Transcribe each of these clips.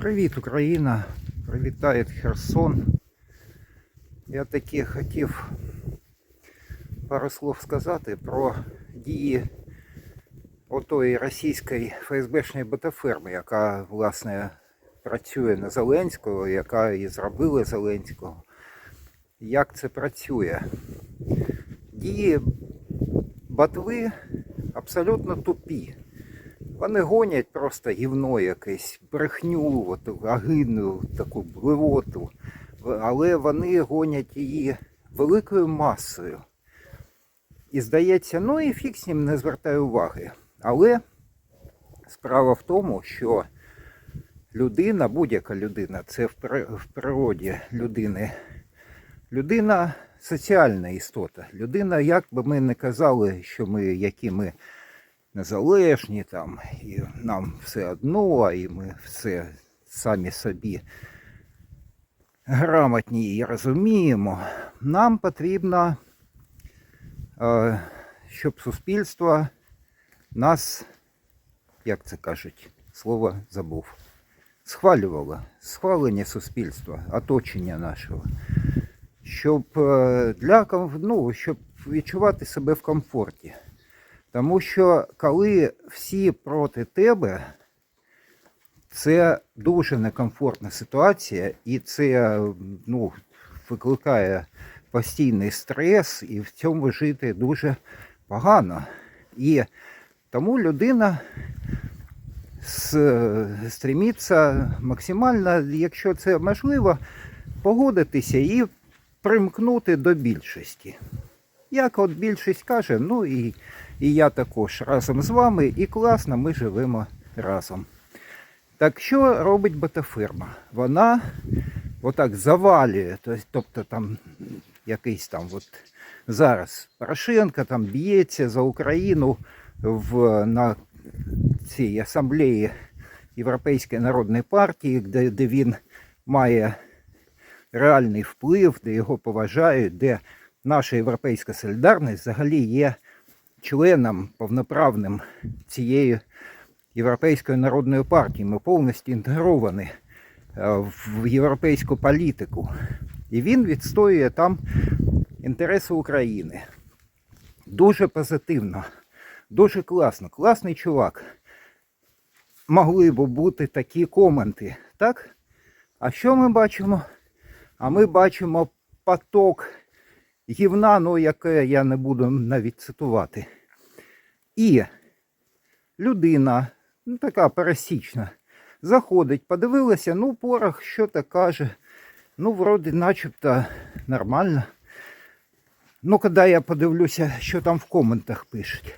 Привіт, Україна! Привітає Херсон. Я таки хотів пару слов сказати про дії отої російської ФСБшної ботаферми, яка, власне, працює на Зеленського, яка і зробила Зеленського. Як це працює? Дії ботви абсолютно тупі. Вони гонять просто гівно якесь, брехню, от, агидну таку бливоту. Але вони гонять її великою масою. І здається, ну і фіг з ним не звертає уваги. Але справа в тому, що людина, будь-яка людина, це в природі людини, людина соціальна істота. Людина, як би ми не казали, що ми які ми незалежні там, і нам все одно, і ми все самі собі грамотні і розуміємо, нам потрібно, е, щоб суспільство нас, як це кажуть, слово забув, схвалювало, схвалення суспільства, оточення нашого, щоб е, для ну, щоб відчувати себе в комфорті. Тому що коли всі проти тебе, це дуже некомфортна ситуація, і це ну, викликає постійний стрес, і в цьому жити дуже погано. І тому людина стремиться максимально, якщо це можливо, погодитися і примкнути до більшості. Як от більшість каже, ну і, і я також разом з вами, і класно, ми живемо разом. Так що робить ботаферма? Вона отак завалює, тобто там якийсь там от зараз Порошенко там б'ється за Україну в, на цій асамблеї Європейської народної партії, де, де він має реальний вплив, де його поважають, де наша європейська солідарність взагалі є членом повноправним цієї Європейської народної партії. Ми повністю інтегровані е, в європейську політику. І він відстоює там інтереси України. Дуже позитивно, дуже класно, класний чувак. Могли б бути такі коменти, так? А що ми бачимо? А ми бачимо поток гівна, ну яке я не буду навіть цитувати. І людина, ну така пересічна, заходить, подивилася, ну, порох, що то каже. Ну, вроді, начебто нормально. Ну, коли я подивлюся, що там в коментах пишуть.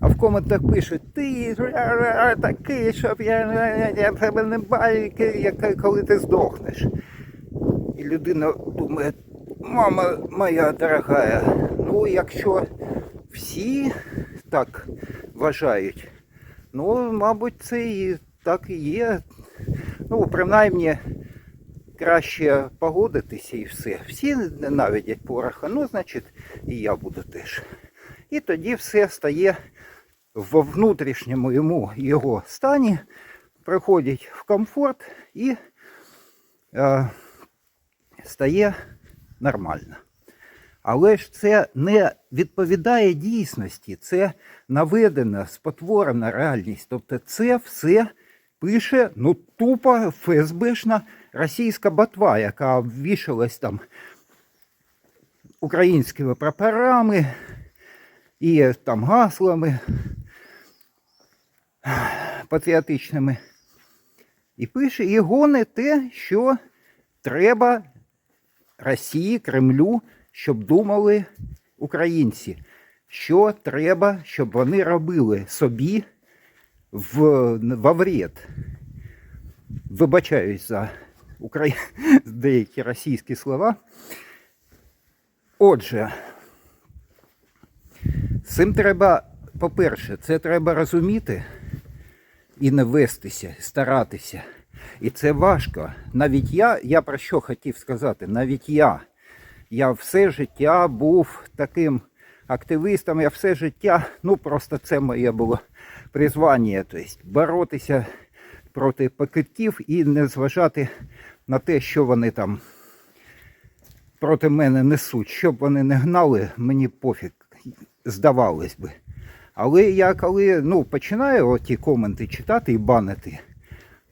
А в коментах пишуть, ти такий, щоб я, я тебе не бачу, як- коли ти здохнеш. І людина думає, мама моя дорогая, ну якщо всі так вважають, ну, мабуть, це і так і є. Ну, принаймні, краще погодитися і все. Всі ненавидять пороха, ну, значить, і я буду теж. І тоді все стає во внутрішньому йому його стані, приходить в комфорт і е, стає нормально. Але ж це не відповідає дійсності, це наведена, спотворена реальність. Тобто це все пише ну, тупо ФСБшна російська ботва, яка ввішалась там українськими прапорами і там гаслами патріотичними. І пише, і гоне те, що треба Росії, Кремлю, щоб думали українці, що треба, щоб вони робили собі в, вред. Вибачаюсь за украї... деякі російські слова. Отже, цим треба, по-перше, це треба розуміти і не вестися, старатися. І це важко. Навіть я, я про що хотів сказати, навіть я. Я все життя був таким активістом, я все життя, ну просто це моє було призвання, тобто боротися проти покидьків і не зважати на те, що вони там проти мене несуть. Щоб вони не гнали, мені пофіг, здавалось би. Але я коли ну, починаю оті коменти читати і банити,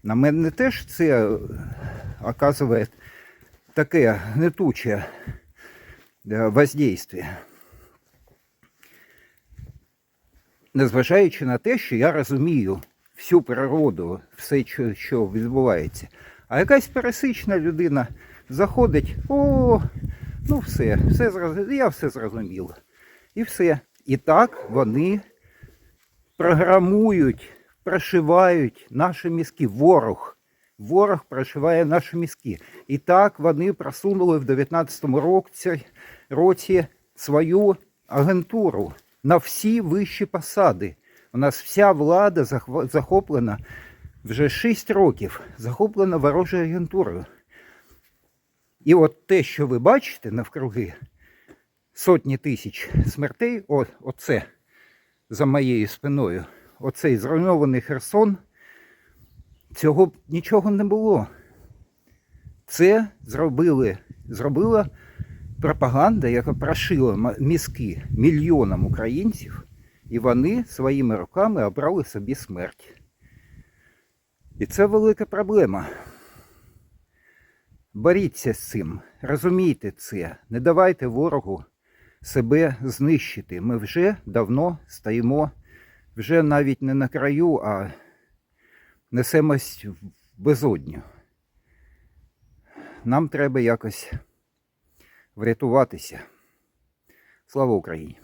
на мене теж це е, оказує таке гнетуче е, воздействие. Незважаючи на те, що я розумію всю природу, все, що, відбувається. А якась пересична людина заходить, о, ну все, все я все зрозуміла. І все. І так вони програмують, прошивають наші мізки. Ворог. Ворог прошиває наші мізки. І так вони просунули в 19-му році, році свою агентуру на всі вищі посади. У нас вся влада захоплена вже 6 років, захоплена ворожою агентурою. І от те, що ви бачите навкруги, сотні тисяч смертей, о, оце за моєю спиною, оцей зруйнований Херсон, цього нічого не було. Це зробили, зробила пропаганда, яка прошила мізки мільйонам українців, і вони своїми руками обрали собі смерть. І це велика проблема. Боріться з цим, розумійте це, не давайте ворогу себе знищити. Ми вже давно стоїмо, вже навіть не на краю, а несемось в безодню. Нам треба якось врятуватися. Слава Україні!